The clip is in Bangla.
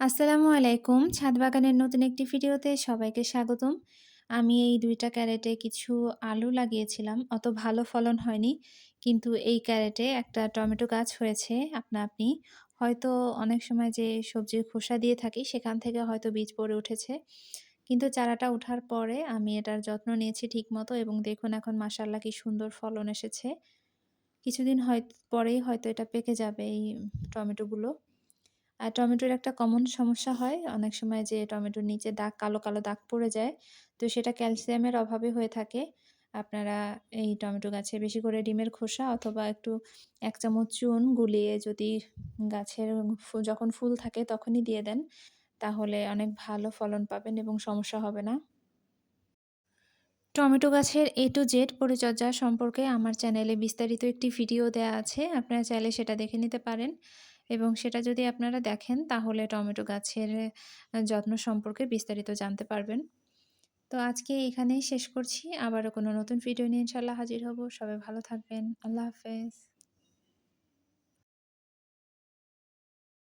আসসালামু আলাইকুম। ছাদ বাগানের নতুন একটি ভিডিওতে সবাইকে স্বাগতম। আমি এই দুইটা ক্যারেটে কিছু আলু লাগিয়েছিলাম। অত ভালো ফলন হয়নি। কিন্তু এই ক্যারেটে একটা টমেটো গাছ হয়েছে আপনা আপনি। হয়তো অনেক সময় যে সবজির খোসা দিয়ে থাকি, সেখান থেকে হয়তো বীজ পড়ে উঠেছে। কিন্তু চারাটা ওঠার পরে আমি এটার যত্ন নিয়েছি ঠিকমতো এবং দেখুন এখন মাশাআল্লাহ কি সুন্দর ফলন এসেছে। কিছুদিন হয় পরেই হয়তো এটা পেকে যাবে এই টমেটোগুলো। আর টমেটোর একটা কমন সমস্যা হয় অনেক সময় যে টমেটোর নিচে দাগ কালো, কালো দাগ পড়ে যায়। তো সেটা ক্যালসিয়ামের অভাবে হয়ে থাকে। আপনারা এই টমেটো গাছে বেশি করে ডিমের খোসা অথবা একটু এক চামচ চুন গুলিয়ে যদি গাছের যখন ফুল থাকে তখনই দিয়ে দেন, তাহলে অনেক ভালো ফলন পাবেন এবং সমস্যা হবে না। টমেটো গাছের এ টু জেড পরিচর্যা সম্পর্কে আমার চ্যানেলে বিস্তারিত একটি ভিডিও দেয়া আছে। আপনারা চাইলে সেটা দেখে নিতে পারেন এবং সেটা যদি আপনারা দেখেন, তাহলে টমেটো গাছের যত্ন সম্পর্কে বিস্তারিত জানতে পারবেন। তো আজকে এখানেই শেষ করছি। আবারও কোনো নতুন ভিডিও নিয়ে ইনশাল্লাহ হাজির হব। সবাই ভালো থাকবেন। আল্লাহ হাফেজ।